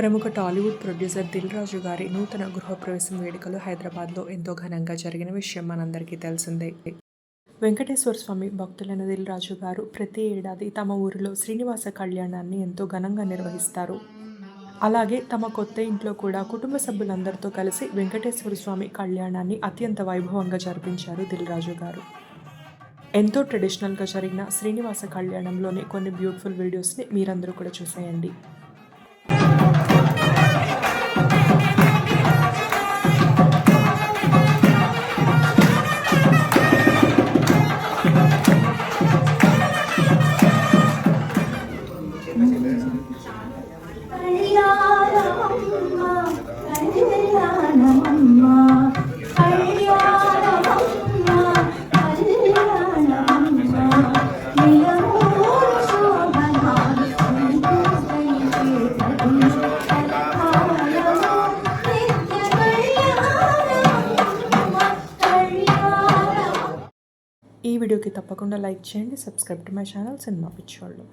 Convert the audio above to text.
ప్రముఖ టాలీవుడ్ ప్రొడ్యూసర్ దిల్ రాజు గారి నూతన గృహప్రవేశం వేడుకలు హైదరాబాద్లో ఎంతో ఘనంగా జరిగిన విషయం మనందరికీ తెలిసిందే. వెంకటేశ్వర స్వామి భక్తులైన దిల్ రాజు గారు ప్రతి ఏడాది తమ ఊరిలో శ్రీనివాస కళ్యాణాన్ని ఎంతో ఘనంగా నిర్వహిస్తారు. అలాగే తమ కొత్త ఇంట్లో కూడా కుటుంబ సభ్యులందరితో కలిసి వెంకటేశ్వర స్వామి కళ్యాణాన్ని అత్యంత వైభవంగా జరిపించారు దిల్ రాజు గారు. ఎంతో ట్రెడిషనల్గా జరిగిన శ్రీనివాస కళ్యాణంలోని కొన్ని బ్యూటిఫుల్ వీడియోస్ని మీరందరూ కూడా చూసేయండి. ఈ వీడియోకి తప్పకుండా లైక్ చేయండి subscribe to my channel cinema పిచ్చోళ్ళు.